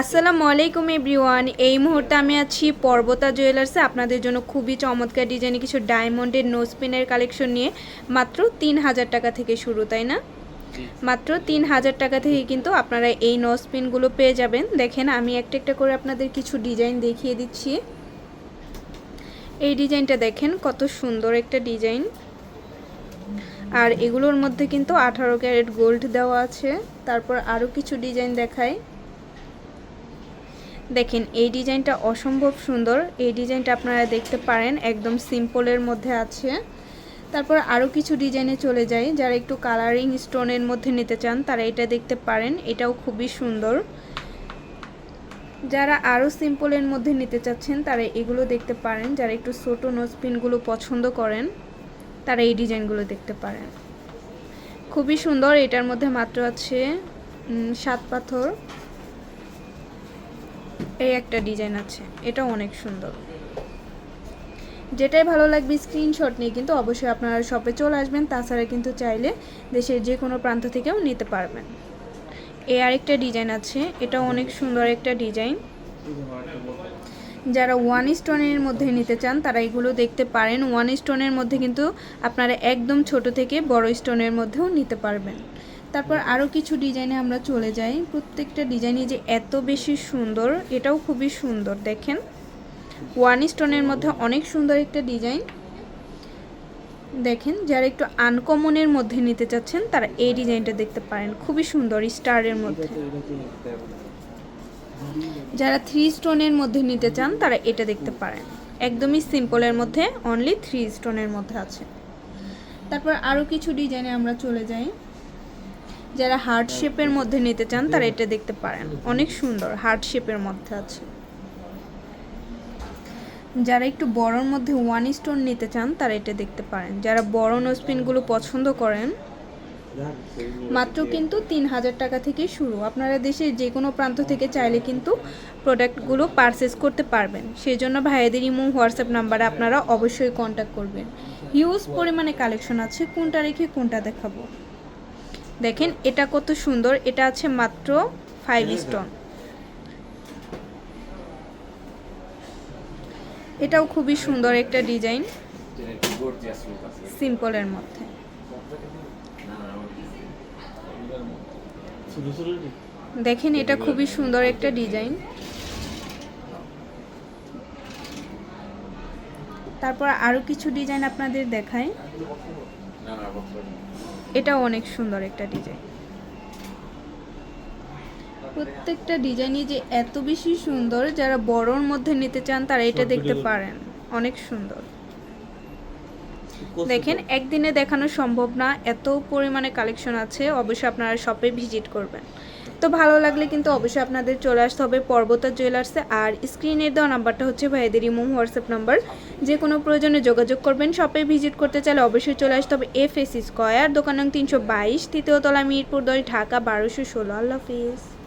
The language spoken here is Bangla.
আসসালামু আলাইকুম এভরিওয়ান। এই মুহূর্তে আমি আছি পর্বতা জুয়েলার্সে। আপনাদের জন্য খুবই চমৎকার ডিজাইনে কিছু ডায়মন্ডের নোজপিনের কালেকশন নিয়ে মাত্র তিন হাজার টাকা থেকে শুরু তাই না? মাত্র তিন হাজার টাকা থেকে কিন্তু আপনারা এই নোজপিনগুলো পেয়ে যাবেন। দেখেন আমি একটা একটা করে আপনাদের কিছু ডিজাইন দেখিয়ে দিচ্ছি। এই ডিজাইনটা দেখেন কত সুন্দর একটা ডিজাইন। আর এগুলোর মধ্যে কিন্তু আঠারো ক্যারেট গোল্ড দেওয়া আছে। তারপর আরও কিছু ডিজাইন দেখায় দেখেন, এই ডিজাইনটা অসম্ভব সুন্দর। এই ডিজাইনটা আপনারা দেখতে পারেন, একদম সিম্পলের মধ্যে আছে। তারপর আরও কিছু ডিজাইনে চলে যাই, যারা একটু কালারিং স্টোনের মধ্যে নিতে চান, তারা এটা দেখতে পারেন, এটাও খুবই সুন্দর। যারা আরও সিম্পলের মধ্যে নিতে চাচ্ছেন, তারা এগুলো দেখতে পারেন। যারা একটু ছোটো নোজপিনগুলো পছন্দ করেন, তারা এই ডিজাইনগুলো দেখতে পারেন। খুবই সুন্দর, এটার মধ্যে মাত্র আছে সাত পাথর। এই একটা ডিজাইন আছে এটা অনেক সুন্দর। যেটাই ভালো লাগবে স্ক্রিনশট নিয়ে কিন্তু অবশ্যই আপনারা শপে চলে আসবেন, তাছাড়া কিন্তু চাইলে দেশের যে কোনো প্রান্ত থেকেও নিতে পারবেন। এ আরেকটা ডিজাইন আছে এটা অনেক সুন্দর একটা ডিজাইন। যারা ওয়ান স্টোনের মধ্যে নিতে চান, তারা এগুলো দেখতে পারেন। ওয়ান স্টোনের মধ্যে কিন্তু আপনারা একদম ছোট থেকে বড় স্টোনের মধ্যেও নিতে পারবেন। তারপর আরও কিছু ডিজাইনে আমরা চলে যাই। প্রত্যেকটা ডিজাইনই যে এত বেশি সুন্দর, এটাও খুবই সুন্দর, দেখেন। ওয়ান স্টোনের মধ্যে অনেক সুন্দর একটা ডিজাইন দেখেন, যারা একটু আনকমনের মধ্যে নিতে চাচ্ছেন, তারা এই ডিজাইনটা দেখতে পারেন। খুবই সুন্দর স্টারের মধ্যে। যারা থ্রি স্টোনের মধ্যে নিতে চান, তারা এটা দেখতে পারেন। একদমই সিম্পলের মধ্যে অনলি থ্রি স্টোনের মধ্যে আছে। তারপর আরও কিছু ডিজাইনে আমরা চলে যাই। যারা হার্ট শেপের মধ্যে নিতে চান, তারা এটা দেখতে পারেন। অনেক সুন্দর, হার্ট শেপের মধ্যে আছে। যারা একটু বড়র মধ্যে ওয়ান স্টোন নিতে চান, তারা এটা দেখতে পারেন। যারা বড় নোজপিনগুলো পছন্দ করেন, মাত্র কিন্তু তিন হাজার টাকা থেকে শুরু। আপনারা দেশের যে কোনো প্রান্ত থেকে চাইলে কিন্তু প্রোডাক্টগুলো পারচেস করতে পারবেন। সেই জন্য ভাইয়াদের ইমো, হোয়াটসঅ্যাপ নাম্বারে আপনারা অবশ্যই কন্ট্যাক্ট করবেন। হিউজ পরিমাণে কালেকশন আছে, কোনটা রেখে কোনটা দেখাবো। দেখেন এটা কত সুন্দর এটা আছে মাত্র ফাইভ স্টোন এটাও খুবই সুন্দর একটা ডিজাইন সিম্পলের মধ্যে। দেখেন এটা খুবই সুন্দর একটা ডিজাইন। তারপর আরও কিছু ডিজাইন আপনাদের দেখায় এটা অনেক সুন্দর একটা ডিজাইন। প্রত্যেকটা ডিজাইনই যে এত বেশি সুন্দর যারা বড়র মধ্যে নিতে চান তারা এটা দেখতে পারেন। অনেক সুন্দর। দেখেন একদিনে দেখানো সম্ভব না এত পরিমাণে কালেকশন আছে অবশ্যই আপনারা শপে ভিজিট করবেন। তো ভালো লাগলে কিন্তু অবশ্যই আপনাদের চলে আসতে হবে পর্বতা জুয়েলার্সে। আর স্ক্রিনে দেওয়া নাম্বারটা হচ্ছে ভাইদের ইমো, হোয়াটসঅ্যাপ নাম্বার। যে কোনো প্রয়োজনে যোগাযোগ করবেন। শপে ভিজিট করতে চাইলে অবশ্যই চলে আসতে হবে এফ এস স্কোয়ার, দোকান নং তিনশো বাইশ তৃতীয়তলা মিরপুর দল ঢাকা বারোশো ষোলো। আল্লাহ হাফিজ।